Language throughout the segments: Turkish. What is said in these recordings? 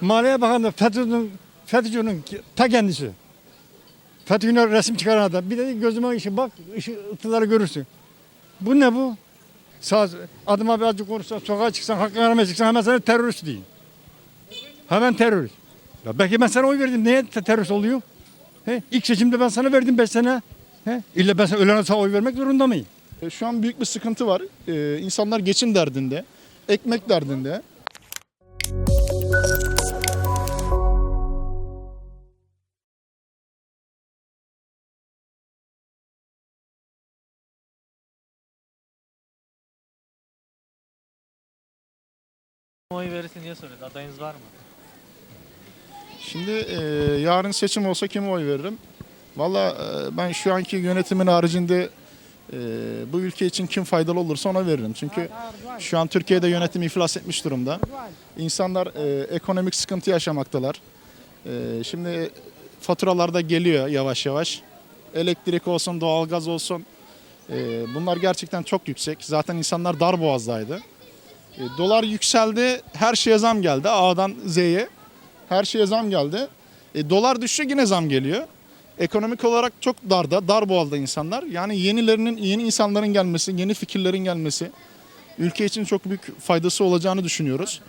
Maliye Bakanı FETÖ'nün FETÖ'cünün ta kendisi. FETÖ'nün resim çıkaran adam. Bir de gözüme işi bak, ışıkları görürsün. Bu ne bu? Sağ, adıma bir azıcık konuşsan, sokağa çıksan, hakkını aramaya çıksan hemen sana terörist deyin. Hemen terörist. Ya belki ben sana oy verdim. Neye te- terörist oluyor? He? İlk seçimde ben sana verdim 5 sene. He? İlla ben sana ölene sana oy vermek zorunda mıyım? E, Şu an büyük bir sıkıntı var. Ee, insanlar geçim derdinde, ekmek derdinde. Oy verirsin diye soruyordu. Adayınız var mı? Şimdi e, yarın seçim olsa kime oy veririm? Valla e, ben şu anki yönetimin haricinde e, bu ülke için kim faydalı olursa ona veririm. Çünkü şu an Türkiye'de yönetim iflas etmiş durumda. İnsanlar e, ekonomik sıkıntı yaşamaktalar. E, şimdi faturalar da geliyor yavaş yavaş. Elektrik olsun, doğalgaz olsun. E, bunlar gerçekten çok yüksek. Zaten insanlar dar boğazdaydı. E, dolar yükseldi, her şeye zam geldi A'dan Z'ye. Her şeye zam geldi. E, dolar düşse yine zam geliyor. Ekonomik olarak çok darda, dar boğazda insanlar. Yani yenilerinin, yeni insanların gelmesi, yeni fikirlerin gelmesi ülke için çok büyük faydası olacağını düşünüyoruz.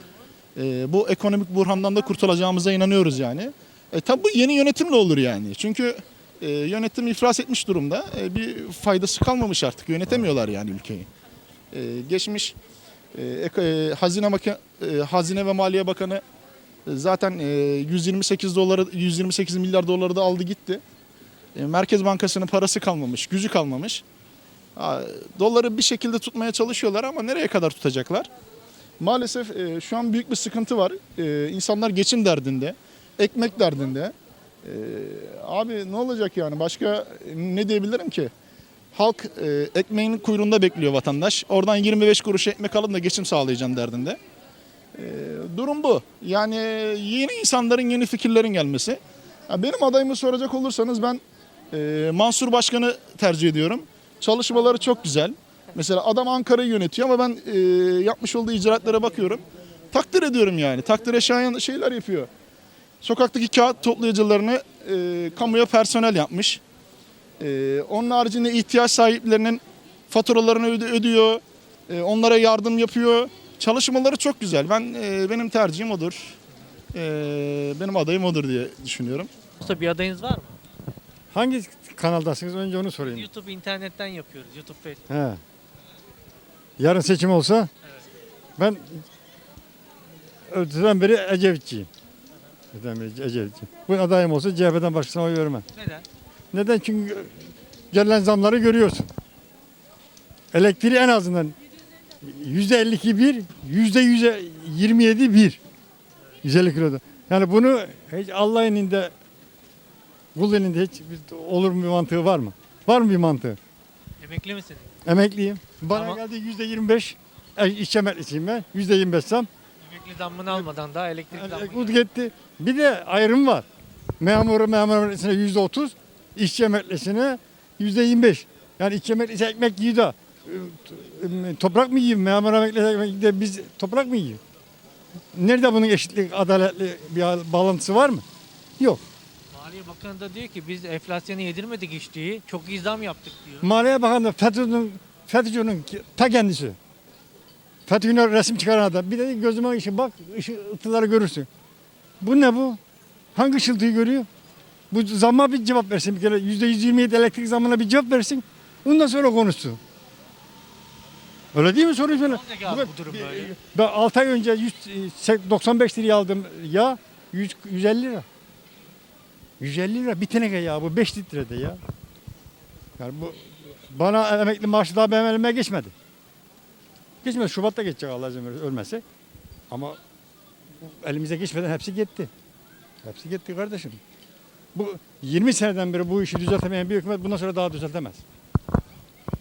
E, bu ekonomik burhandan da kurtulacağımıza inanıyoruz yani. E, tabi bu yeni yönetimle olur yani. Çünkü e, yönetim iflas etmiş durumda. E, bir faydası kalmamış artık. Yönetemiyorlar yani ülkeyi. E, geçmiş Hazine, Maka- e, Hazine ve Maliye Bakanı Zaten e, 128 doları 128 milyar doları da aldı gitti. E, Merkez Bankası'nın parası kalmamış, gücü kalmamış. Doları bir şekilde tutmaya çalışıyorlar ama nereye kadar tutacaklar? Maalesef e, şu an büyük bir sıkıntı var. E, İnsanlar geçim derdinde, ekmek derdinde. E, Abi ne olacak yani? Başka ne diyebilirim ki? Halk e, ekmeğin kuyruğunda bekliyor vatandaş. Oradan 25 kuruş ekmek alın da geçim sağlayacağım derdinde. Ee, durum bu. Yani yeni insanların yeni fikirlerin gelmesi. Ya benim adayımı soracak olursanız ben e, Mansur Başkan'ı tercih ediyorum. Çalışmaları çok güzel. Mesela adam Ankara'yı yönetiyor ama ben e, yapmış olduğu icraatlere bakıyorum. Takdir ediyorum yani. Takdire şayan şeyler yapıyor. Sokaktaki kağıt toplayıcılarını e, kamuya personel yapmış. E, onun haricinde ihtiyaç sahiplerinin faturalarını öde- ödüyor. E, onlara yardım yapıyor. Çalışmaları çok güzel. Ben e, benim tercihim odur. E, benim adayım odur diye düşünüyorum. Yoksa bir adayınız var mı? Hangi kanaldasınız? Önce onu sorayım. YouTube internetten yapıyoruz. YouTube, Facebook. He. Yarın seçim olsa ben öteden beri Ecevitçiyim. Öteden beri Ecevitçiyim. Bu adayım olsa CHP'den başkasına oy vermem. Neden? Neden? Çünkü gelen zamları görüyorsun. Elektriği en azından yüzde 52 bir, yüzde yüze 27 bir. 150 kiloda. Yani bunu hiç Allah'ın elinde, kul elinde hiç olur mu bir mantığı var mı? Var mı bir mantığı? Emekli misin? Emekliyim. Bana Ama- geldi yüzde 25, e, işçi emeklisiyim ben. Yüzde 25 zam. Emekli zammını almadan daha elektrik Yani, zammı. bu gitti. Bir de ayrım var. Memuru memur yüzde 30, işçi emeklisine yüzde 25. Yani işçi emeklisi ekmek yiyor da e, e, toprak mı yiyor? Memur emeklisi ekmek da biz toprak mı yiyor? Nerede bunun eşitlik, adaletli bir bağlantısı var mı? Yok. Maliye Bakanı da diyor ki biz enflasyonu yedirmedik işçiyi. Çok iyi zam yaptık diyor. Maliye Bakanı da FETÖ'nün, FETÖ'cünün ta kendisi. FETÖ'nün resim çıkaran adam. Bir de gözüme işi bak, ışıltıları görürsün. Bu ne bu? Hangi ışıltıyı görüyor? Bu zamma bir cevap versin bir kere. Yüzde 127 elektrik zammına bir cevap versin. Ondan sonra konuşsun. Öyle değil mi soruyu söyle. olacak abi bu durum böyle? Ben 6 ay önce 100, e, 95 liraya aldım ya 100, 150 lira. 150 lira bir teneke ya bu 5 litrede ya. Yani bu bana emekli maaşı daha benim elime geçmedi. Geçmedi. Şubat'ta geçecek Allah izin verirse ölmese. Ama elimize geçmeden hepsi gitti. Hepsi gitti kardeşim. Bu 20 seneden beri bu işi düzeltemeyen bir hükümet bundan sonra daha düzeltemez.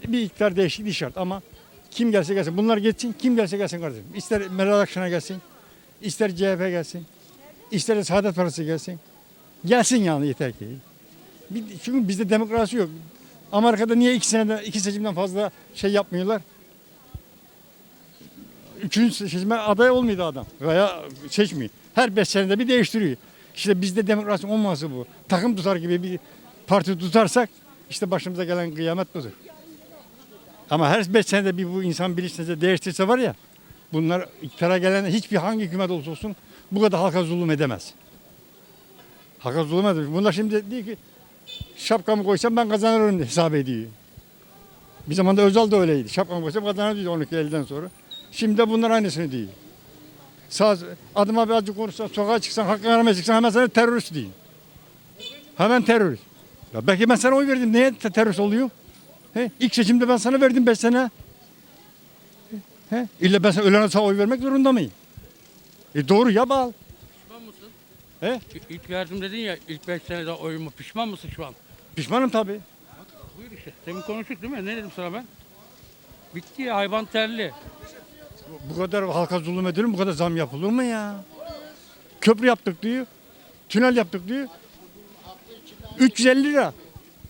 Bir iktidar değişikliği şart ama kim gelse gelsin. Bunlar geçsin. Kim gelse gelsin kardeşim. İster Meral Akşener gelsin. ister CHP gelsin. ister de Saadet Partisi gelsin. Gelsin yani yeter ki. Çünkü bizde demokrasi yok. Amerika'da niye iki senede iki seçimden fazla şey yapmıyorlar? Üçüncü seçime aday olmuyordu adam. Veya seçmiyor. Her beş senede bir değiştiriyor. İşte bizde demokrasi olması bu. Takım tutar gibi bir parti tutarsak işte başımıza gelen kıyamet budur. Ama her beş senede bir bu insan bilinçleri değiştirse var ya bunlar iktidara gelen hiçbir hangi hükümet olursa olsun bu kadar halka zulüm edemez. Halka zulüm edemez. Bunlar şimdi diyor ki şapkamı koysam ben kazanırım hesap ediyor. Bir zamanda Özal da öyleydi. Şapkamı koysam kazanırım diyor 12 Eylül'den sonra. Şimdi de bunlar aynısını diyor. Sağ, adıma birazcık konuşsan, sokağa çıksan, hakkını aramaya çıksan hemen sana terörist diyor. Hemen terörist. Ya belki ben sana oy verdim. Niye te- terörist oluyor? He? İlk seçimde ben sana verdim 5 sene. He? İlla ben sana ölene sana oy vermek zorunda mıyım? E doğru ya bal. Pişman mısın? He? İlk verdim dedin ya ilk 5 senede oyumu pişman mısın şu an? Pişmanım tabii. Buyur işte. Demin konuştuk değil mi? Ne dedim sana ben? Bitti ya hayvan terli. Bu kadar halka zulüm edilir? Bu kadar zam yapılır mı ya? Köprü yaptık diyor. Tünel yaptık diyor. 350 lira.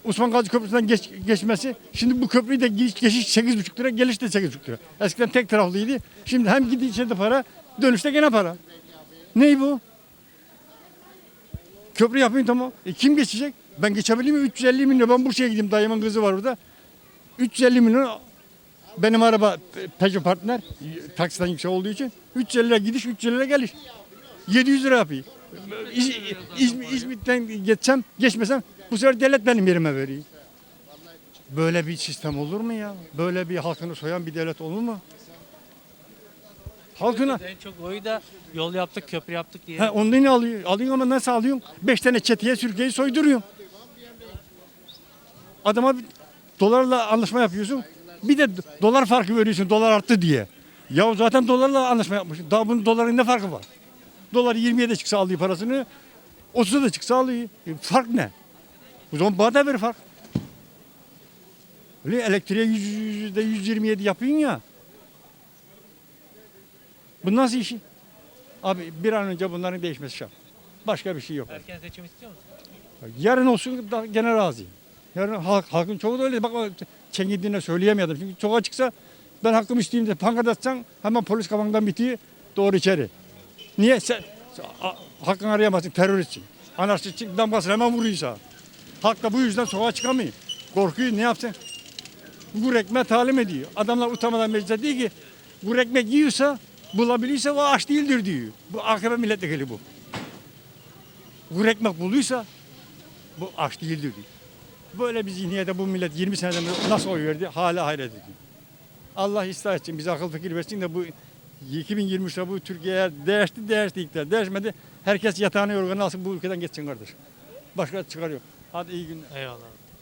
Osman Gazi Köprüsü'nden geç, geçmesi. Şimdi bu köprüyü de geç, geçiş 8,5 lira, geliş de 8,5 lira. Eskiden tek taraflıydı. Şimdi hem gidişte de para, dönüşte gene para. Ney bu? Köprü yapayım tamam. E kim geçecek? Ben geçebilir miyim? 350 milyon. Ben Bursa'ya gideyim. Dayımın kızı var orada. 350 milyon benim araba Pe- Peugeot partner taksiden yüksek olduğu için 350 lira gidiş 350 lira geliş. 700 lira yapayım. İz, İzmir, İzmit'ten geçsem geçmesem bu sefer devlet benim yerime veriyor. Böyle bir sistem olur mu ya? Böyle bir halkını soyan bir devlet olur mu? Halkına En çok oyu da yol yaptık, köprü yaptık diye. He, onu ne alıyor? Alıyorsun ama nasıl alıyorsun? Beş tane çeteye Türkiye'yi soyduruyorsun. Adama dolarla anlaşma yapıyorsun. Bir de dolar farkı veriyorsun dolar arttı diye. Ya zaten dolarla anlaşma yapmışsın. Daha bunun doların ne farkı var? Dolar 20'ye de çıksa alıyor parasını. 30'a da çıksa alıyor. E, fark ne? O zaman bana da ver fark. Öyle elektriğe yüzde 127 yapıyorsun ya. Bu nasıl işi? Abi bir an önce bunların değişmesi şart. Başka bir şey yok. Erken seçim istiyor musun? Yarın olsun da gene razıyım. Yarın halk, halkın çoğu da öyle. Bak o söyleyemedim. Çünkü sokağa çıksa ben hakkımı isteyeyim de pankart atsan hemen polis kafandan bitiyor. Doğru içeri. Niye? Sen, hakkını arayamazsın. Teröristsin. Anarşistsin. Damgasını hemen vuruyor sana. Halk da bu yüzden sokağa çıkamıyor. Korkuyor. Ne yapsın? Bu ekmeğe talim ediyor. Adamlar utanmadan meclise diyor ki bu ekmek yiyorsa bulabiliyorsa o aç değildir diyor. Bu AKP milletvekili bu. Bu ekmek bulduysa bu aç değildir diyor. Böyle bir zihniyete bu millet 20 seneden beri nasıl oy verdi hala hayret ediyor. Allah ıslah etsin bize akıl fikir versin de bu 2023'te bu Türkiye'ye değişti değişti iktidar. Değişmedi. Herkes yatağını yorganı alsın bu ülkeden geçsin kardeş. Başka çıkar yok. Hadi iyi günler. Eyvallah.